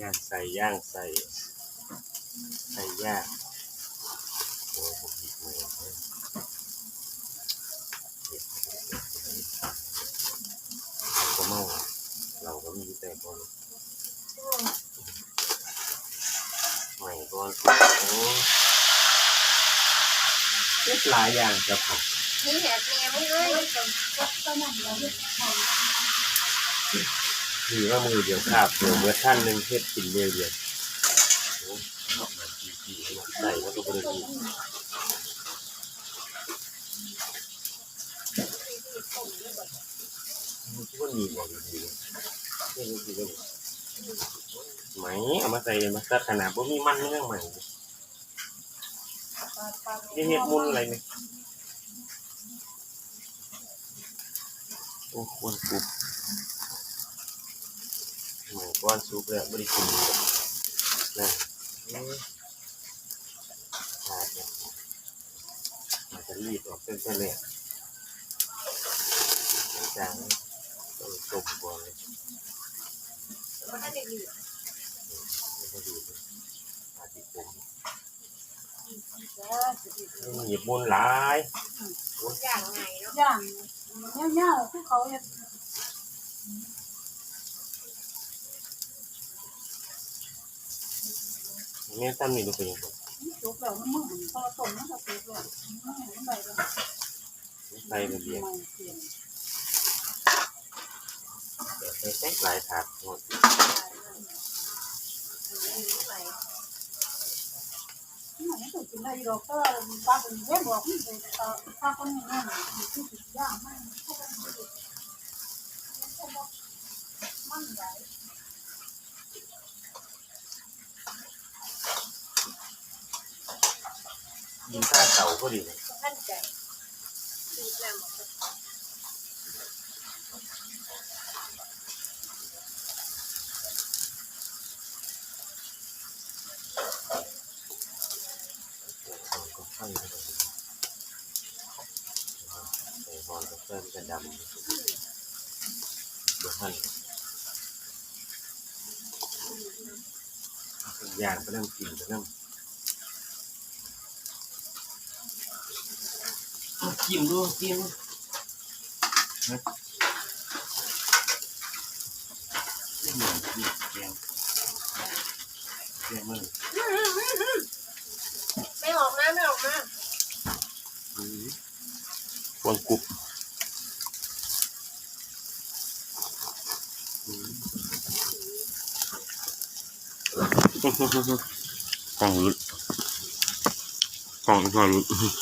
ย่างใส่ย่างใส่ ใส่ย่างโอ้ผมหยิบมือเลยเด็ดก็เมาเราก็มีแต่ก่อนใหม่ก่อนโอ้เล็ดหลายอย่างจะผัดนี่แหละแม่มึงเอ้ย ถือว่ามือเดียวขาบเดียวเมื่อท่านหนึ่งเฮ็ดกินเดียวเดียวใส่แล้วก็บริจีมันคิดว่ามีกว่ดีนี่คือเรื่องไหมเอามาใส่มาสักขนาดว่ามีมันเรื่องใหม่นี่เห็ดมุนอะไรไหมโอ้ควรกรุบ หมือนก้อนซุปเลยบริกินนะขาดเนี่ยมันจะรีบออกเป็นเส้นเลยจางต้องต้มก่อนเลยมันได้ดีม่ต้องดูเลยอาทิตย์ผมหยิบมุนหลายบุญอย่างไงเนาะอย่างเงี้ยวๆที่เขาเฮ็ด แม่ตั้มนี่ดูเป็นยังไงสุกแล้วมันมึนพอต้มมันก็สุกแล้วมันเห็นใบแล้วใส่ระเบียงมันเปลี่ยนแต่ใส่แซ่หลายถาดหมดมันไม่ถูกกินได้หรอกก็ปลาเป็นเว้นบอกมันเป็นปลาคนนี้นั่นมันคือสิย่างมันมันใหญ่ ยินข้าเต่าก็ดีนะท่านใจดีแล้วเอาก็ไฟเข้าไปใส่ฮอนก็เพิ่มจะดำเดี๋ยวหั่นย่างก็เริ่มกินก็เริ่มะนี่เหมือนกินแกงแกงมันไม่ออกมาไม่ออกมาควรกรุบของรุดของของรุด